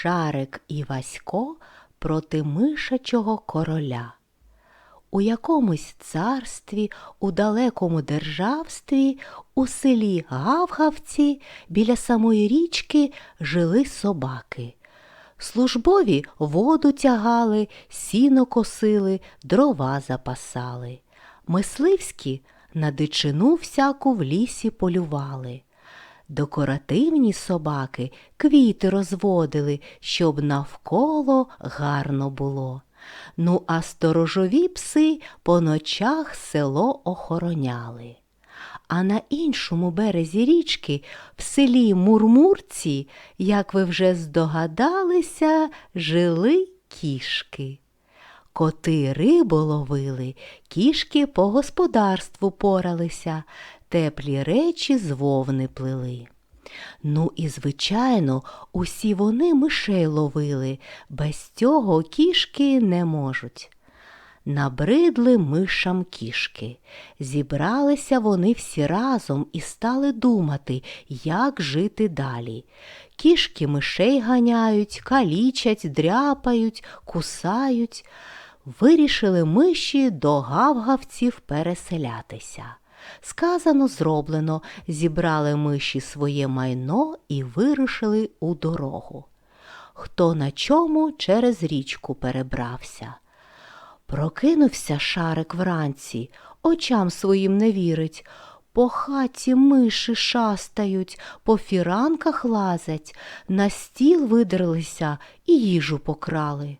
Шарик і Васько проти мишачого короля. У якомусь царстві, у далекому державстві, у селі Гавгавці біля самої річки жили собаки. Службові воду тягали, сіно косили, дрова запасали. Мисливські на дичину всяку в лісі полювали. Декоративні собаки квіти розводили, щоб навколо гарно було. Ну, а сторожові пси по ночах село охороняли. А на іншому березі річки, в селі Мурмурці, як ви вже здогадалися, жили кішки. Коти рибу ловили, кішки по господарству поралися, теплі речі з вовни плели. Ну і, звичайно, усі вони мишей ловили, без цього кішки не можуть. Набридли мишам кішки. Зібралися вони всі разом і стали думати, як жити далі. Кішки мишей ганяють, калічать, дряпають, кусають. Вирішили миші до гавгавців переселятися. Сказано, зроблено, зібрали миші своє майно і вирушили у дорогу. Хто на чому через річку перебрався. Прокинувся шарик вранці, очам своїм не вірить. По хаті миші шастають, по фіранках лазять, на стіл видерлися і їжу покрали.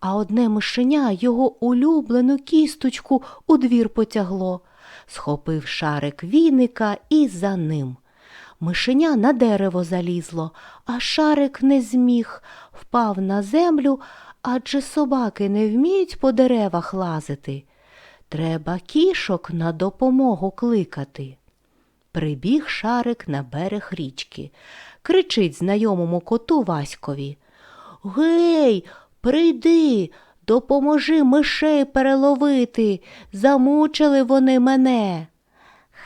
А одне мишеня його улюблену кісточку у двір потягло. Схопив шарик віника і за ним. Мишеня на дерево залізло, а шарик не зміг, впав на землю, адже собаки не вміють по деревах лазити. Треба кішок на допомогу кликати. Прибіг шарик на берег річки. Кричить знайомому коту Васькові. Гей, прийди, допоможи мишей переловити. Замучили вони мене.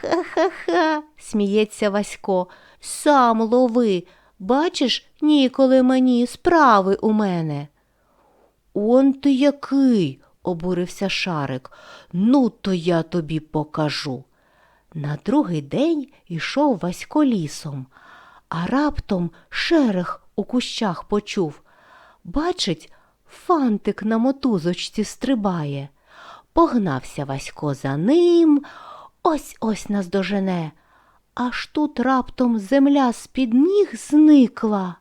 Ха-ха-ха, сміється Васько. Сам лови. Бачиш, ніколи мені справи у мене. Он ти який, обурився Шарик. Ну, то я тобі покажу. На другий день ішов Васько лісом, а раптом шерех у кущах почув. Бачить, фантик на мотузочці стрибає. Погнався Васько за ним, ось ось наздожене. Аж тут раптом земля з-під ніг зникла.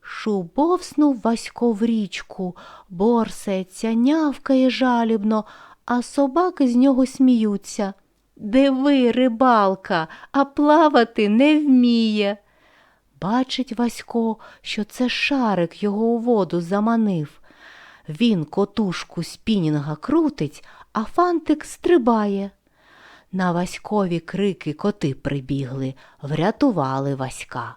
Шубовснув Васько в річку, борсається, нявкає жалібно, а собаки з нього сміються. Диви, рибалка, а плавати не вміє. Бачить Васько, що це шарик його у воду заманив. Він котушку спінінга крутить, а фантик стрибає. На Васькові крики коти прибігли, врятували Васька.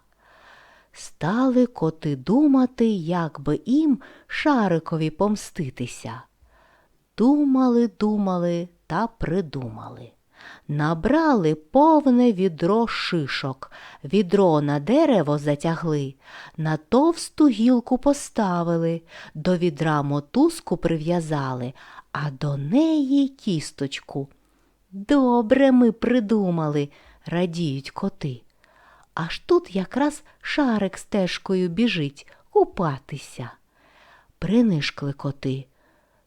Стали коти думати, як би їм шарикові помститися. Думали, думали та придумали. Набрали повне відро шишок, відро на дерево затягли, на товсту гілку поставили, до відра мотузку прив'язали, а до неї кісточку. Добре ми придумали, радіють коти. Аж тут якраз шарик стежкою біжить купатися. Принишкли коти.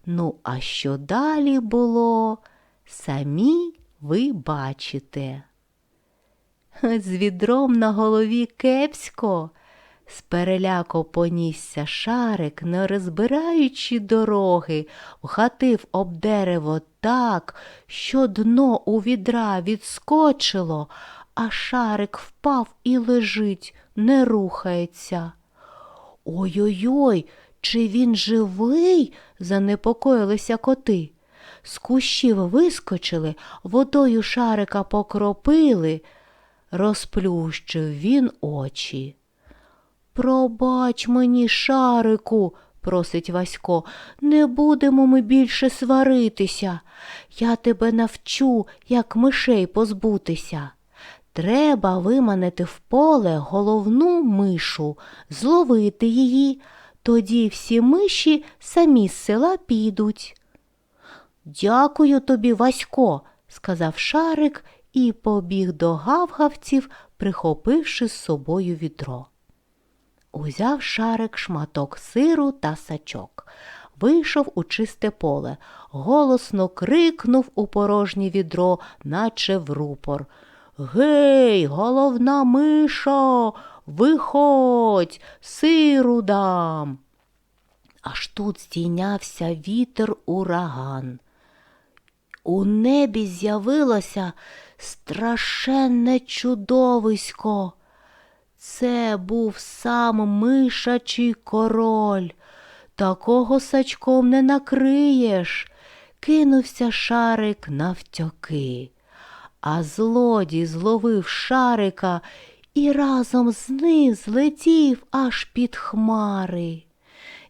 Ну, а що далі було, самі ви бачите. З відром на голові кепсько. З переляку понісся шарик, не розбираючи дороги, вхатив об дерево так, що дно у відра відскочило, а шарик впав і лежить, не рухається. Ой-ой-ой, чи він живий? занепокоїлися коти. З кущів вискочили, водою шарика покропили, розплющив він очі. Пробач мені, шарику, просить Васько, не будемо ми більше сваритися. Я тебе навчу, як мишей позбутися. Треба виманити в поле головну мишу, зловити її, тоді всі миші самі з села підуть. Дякую тобі, Васько, сказав Шарик і побіг до гавгавців, прихопивши з собою відро. Узяв шарик шматок сиру та сачок, вийшов у чисте поле, голосно крикнув у порожнє відро, наче в рупор. Гей, головна мишо, виходь, сиру дам. Аж тут здійнявся вітер ураган. У небі з'явилося страшенне чудовисько. Це був сам мишачий король. Такого сачком не накриєш. Кинувся шарик навтьоки. А злодій зловив шарика і разом з ним злетів аж під хмари.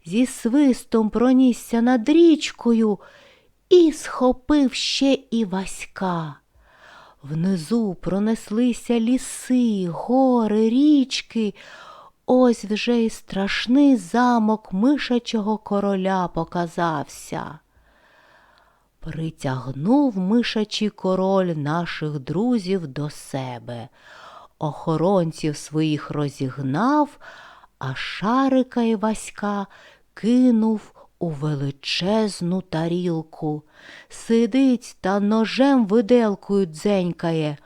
Зі свистом пронісся над річкою і схопив ще і Васька. Внизу пронеслися ліси, гори, річки. Ось вже й страшний замок мишачого короля показався. Притягнув мишачий король наших друзів до себе, охоронців своїх розігнав, а шарика і Васька кинув у величезну тарілку. Сидить та ножем виделкою дзенькає.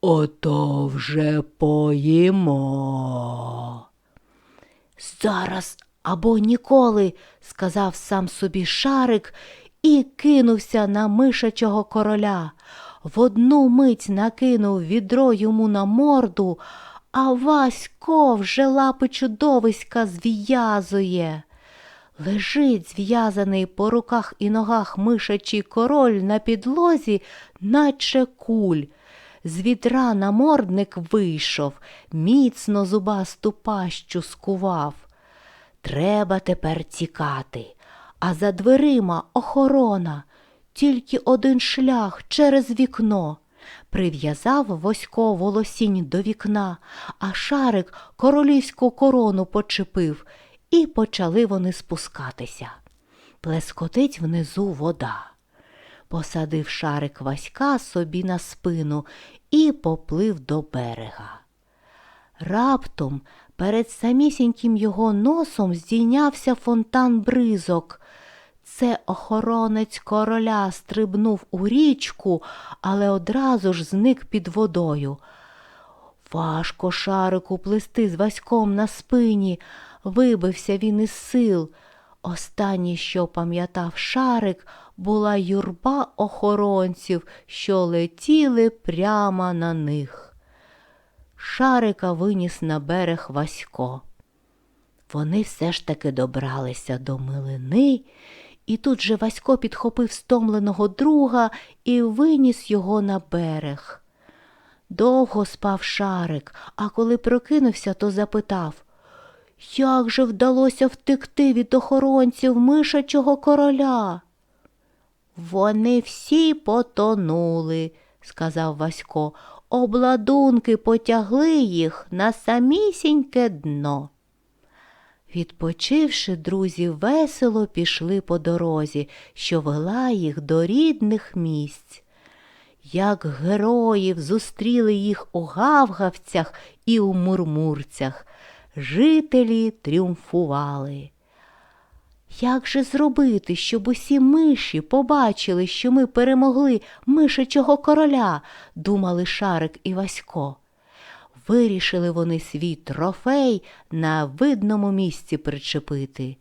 Ото вже поїмо. Зараз або ніколи, сказав сам собі шарик і кинувся на мишачого короля. В одну мить накинув відро йому на морду, а Васько вже лапи чудовиська зв'язує. Лежить зв'язаний по руках і ногах мишачий король на підлозі, наче куль. З відра намордник вийшов, міцно зубасту пащу скував. Треба тепер тікати, а за дверима охорона, тільки один шлях через вікно. Прив'язав Восько волосінь до вікна, а шарик королівську корону почепив, і почали вони спускатися. Плескотить внизу вода. Посадив шарик Васька собі на спину і поплив до берега. Раптом перед самісіньким його носом здійнявся фонтан бризок. Це охоронець короля стрибнув у річку, але одразу ж зник під водою. Важко шарику плисти з Васьком на спині, вибився він із сил. Останнє, що пам'ятав шарик, була юрба охоронців, що летіли прямо на них. Шарика виніс на берег Васько. Вони все ж таки добралися до милини, і тут же Васько підхопив стомленого друга і виніс його на берег. Довго спав шарик, а коли прокинувся, то запитав Як же вдалося втекти від охоронців мишачого короля? Вони всі потонули, сказав Васько. Обладунки потягли їх на самісіньке дно. Відпочивши, друзі весело пішли по дорозі, що вела їх до рідних місць. Як героїв зустріли їх у гавгавцях і у мурмурцях. Жителі тріумфували. Як же зробити, щоб усі миші побачили, що ми перемогли мишачого короля, думали Шарик і Васько. Вирішили вони свій трофей на видному місці причепити.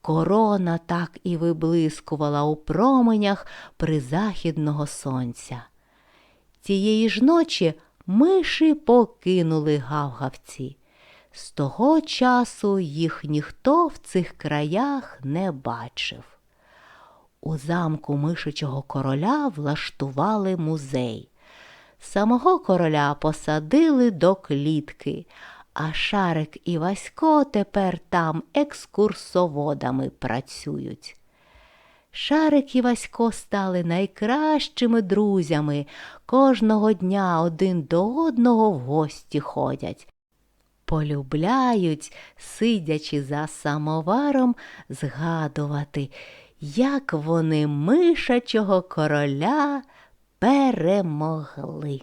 Корона так і виблискувала у променях призахідного сонця. Цієї ж ночі миші покинули гавгавці. З того часу їх ніхто в цих краях не бачив. У замку мишачого короля влаштували музей. Самого короля посадили до клітки, а Шарик і Васько тепер там екскурсоводами працюють. Шарик і Васько стали найкращими друзями. Кожного дня один до одного в гості ходять. Полюбляють, сидячи за самоваром, згадувати, як вони мишачого короля перемогли.